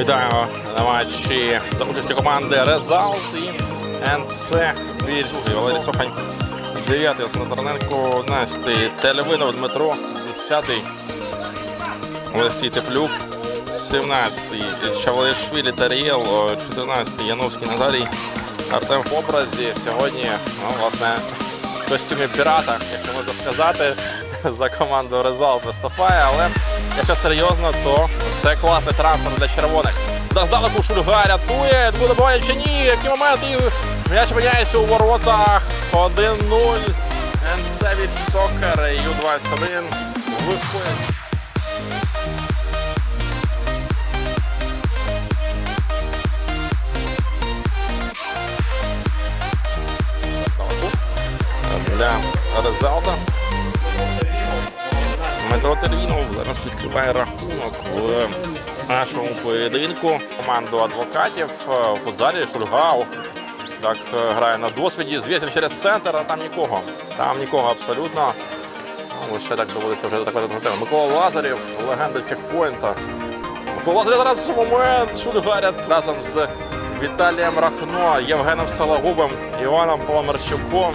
Вітаю на матчі за участі команди Резалт і НЦ Більс. Валерій Сохань 9, Олександр Тарненко 11, Телевинов Дмитро 10, Олексій Теплюк 17, Чавалишвілі Тарієл 14, Яновський Назарій, Артем в образі. Сьогодні, ну, власне, в костюмі пірата, якщо можна сказати, за команду Резалт виступає, але якщо серйозно, то це класний трансфер для червоних. Да здалеку Шульга рятує, буде буває чи ні, які моменти і м'яч опиняється у воротах. 1-0. Енсевіч Сокер і Ю-21 виходять. Для Резалта. Дмитро Тервінов зараз відкриває рахунок в нашому поєдинку. Команду адвокатів е, в футзалі Шульга. Так е, грає на досвіді. Зв'язок через центр, а там нікого. Там нікого абсолютно. Ну, Лише так доводиться вже так говорити. Микола Лазарєв, легенда чекпоінта. Микола Лазарєв зараз момент. Шульга ряд разом з Віталієм Рахно, Євгеном Сологубом, Іваном Поломарчуком.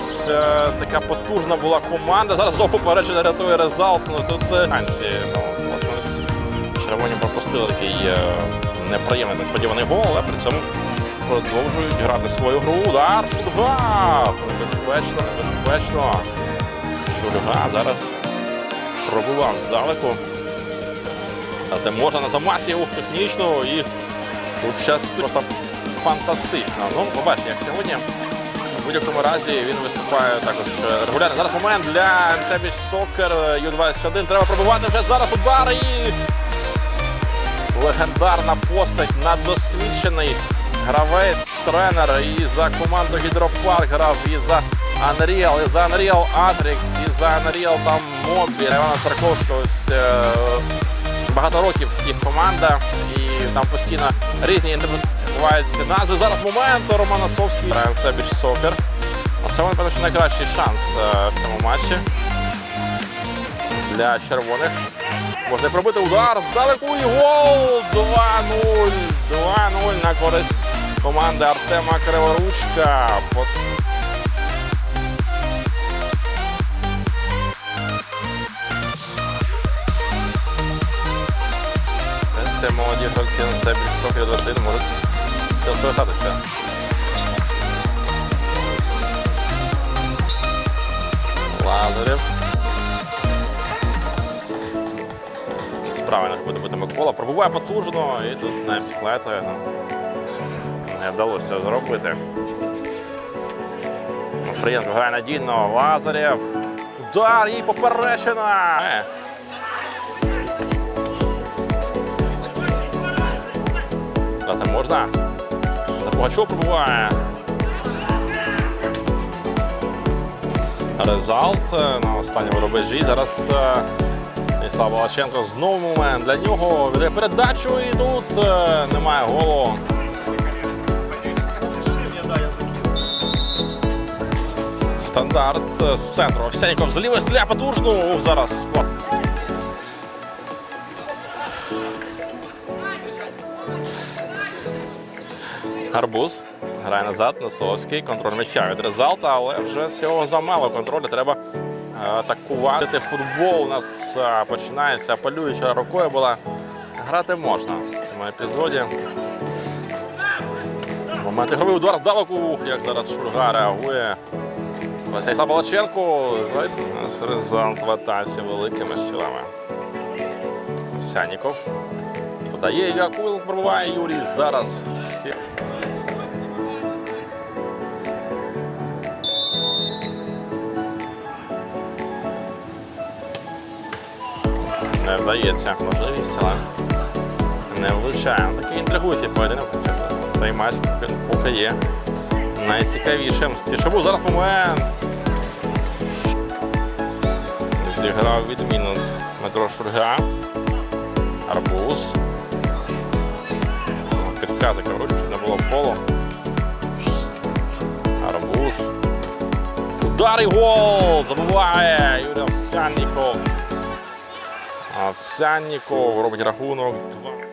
Це така потужна була команда. Зараз знову попередження рятує резалт. Ну тут е. Ну, власне, ось червоні пропустили такий е, неприємний несподіваний гол, але при цьому продовжують грати свою гру. Удар Шульга! Небезпечно, небезпечно. Шульга зараз пробував здалеку. Дати можна на замасі ух, технічно і тут зараз просто фантастично. Ну, побачите, як сьогодні. В будь-якому разі він виступає також е, регулярно. Зараз момент для МЦ Сокер Ю-21. Треба пробувати вже зараз удар і легендарна постать, надосвідчений гравець, тренер і за команду Гідропарк грав, і за Unreal, і за Unreal Atrix, і за Unreal там Мобіль Івана Тарковського. Ось, е, багато років їх команда, і там постійно різні інтерпретуються назви. Зараз момент Роман Осовський, Сокер. Це, напевно, що найкращий шанс е, в цьому матчі для червоних. Можна пробити удар здалеку і гол! 2-0. 2-0 на користь команди Артема Криворучка. Це молоді гравці на себе Софія 21 можуть цим скористатися. Лазарев. Справа буде бути Микола. Пробуває потужно і тут склетає. Ну, не вдалося зробити. Фрієнко грає надійно. Лазарєв. Удар і поперечина. Е. Дати можна. Пугачов пробуває. Резалт е, на останньому рубежі. Зараз е, Станіслав Балаченко знову момент для нього. Віддає передачу і тут е, немає голу. Стандарт е, з центру. Овсяніков з лівої стріляє потужно. Ух, зараз. Гарбуз грає назад, Носовський, контроль м'яча від резалта, але вже цього замало контролю. Треба е, атакувати. Футбол у нас е, починається. Апелююча рукою була. Грати можна в цьому епізоді. Момент ігровий удар здалеку. Ух, як зараз Шульга реагує. Васяйслав Балаченко. У резалт в атаці великими силами. Сяніков. Подає Якуйл, пробуває Юрій зараз. Не вдається можливість, але не влучає. Такий інтригуючий поєдинок. Цей матч поки- є найцікавішим. Стішову зараз момент. Зіграв відміну Дмитро Шурга. Арбуз. Підказує Кравручку, щоб не було фолу. Арбуз. Удар і гол! Забуває Юрій Овсянніков. Овсянніков робить рахунок 2.